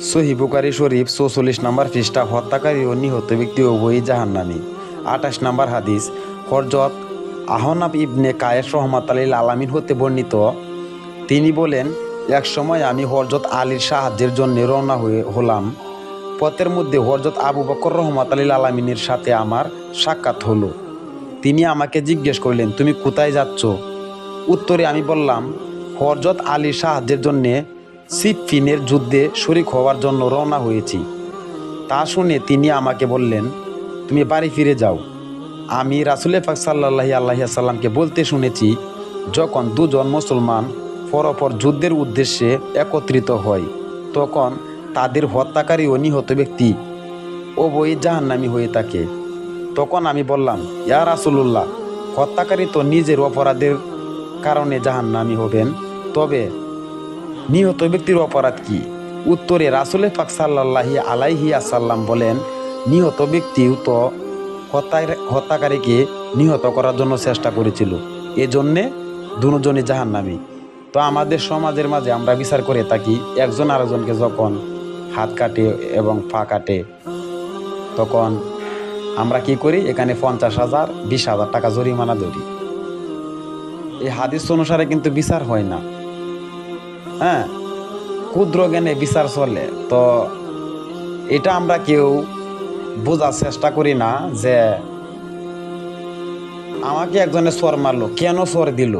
সহি বুকারি শরীফ চৌচল্লিশ নম্বর পৃষ্ঠা, হত্যাকারী ও নিহত ব্যক্তি উভয়ই জাহান্নামী। আঠাশ নম্বর হাদিস হরজত আহনাব ইবনে কায়েস রহমত আলীল আলামিন হতে বর্ণিত। তিনি বলেন, এক সময় আমি হরজত আলীর সাহায্যের জন্য রওনা হয়ে হলাম। পথের মধ্যে হরজত আবু বকর রহমত আলীল আলামিনের সাথে আমার সাক্ষাৎ হলো। তিনি আমাকে জিজ্ঞেস করলেন, তুমি কোথায় যাচ্ছ? উত্তরে আমি বললাম হরজত আলীর সাহায্যের জন্যে সিফিনের যুদ্ধে শরিক হওয়ার জন্য রওনা হয়েছি। তা শুনে তিনি আমাকে বললেন, তুমি বাড়ি ফিরে যাও। আমি রাসুলে পাক সাল্লাহি আল্লাহ সাল্লামকে বলতে শুনেছি, যখন দুজন মুসলমান পরপর যুদ্ধের উদ্দেশ্যে একত্রিত হয়, তখন তাদের হত্যাকারী ও নিহত ব্যক্তি উভয়ই জাহান্নামী হয়ে থাকে। তখন আমি বললাম, ইয়া রাসুলুল্লাহ, হত্যাকারী তো নিজের অপরাধের কারণে জাহান্নামী হবেন। তবে নিহত ব্যক্তির অপরাধ কি? উত্তরে রাসুলে পাক সাল্লাহি আলাইহি আসাল্লাম বলেন, নিহত ব্যক্তিও তো হত্যাকারীকে নিহত করার জন্য চেষ্টা করেছিল। এজন্যে দুজনই জাহান্নামী। তো আমাদের সমাজের মাঝে আমরা বিচার করে থাকি, একজন আরেকজনকে যখন হাত কাটে এবং পা কাটে, তখন আমরা কি করি? এখানে পঞ্চাশ হাজার, বিশ হাজার টাকা জরিমানা ধরি। এই হাদিস অনুসারে কিন্তু বিচার হয় না। হ্যাঁ ক্ষুদ্র জ্ঞানে বিচার চলে। তো এটা আমরা কেউ বোঝার চেষ্টা করি না যে আমাকে একজনে স্বর মারলো, কেন স্বর দিল?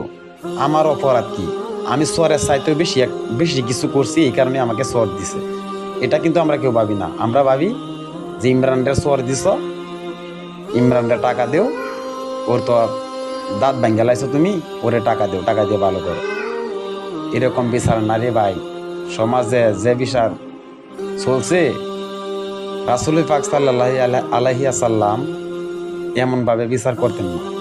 আমার অপরাধ কি? আমি স্বরের চাইতেও বেশি বেশি কিছু করছি, এই কারণে আমাকে স্বর দিছে। এটা কিন্তু আমরা কেউ ভাবি না। আমরা ভাবি যে ইমরানের স্বর দিছ, ইমরানরে টাকা দেও, ওর তো দাঁত ভেঙে লাইছো তুমি, ওরে টাকা দেও, টাকা দিয়ে ভালো করো। এরকম বিচার নারী ভাই, সমাজে যে বিচার চলছে রাসুল পাক সাল্লাহ আলহিয়া সাল্লাম এমনভাবে বিচার করতেন না।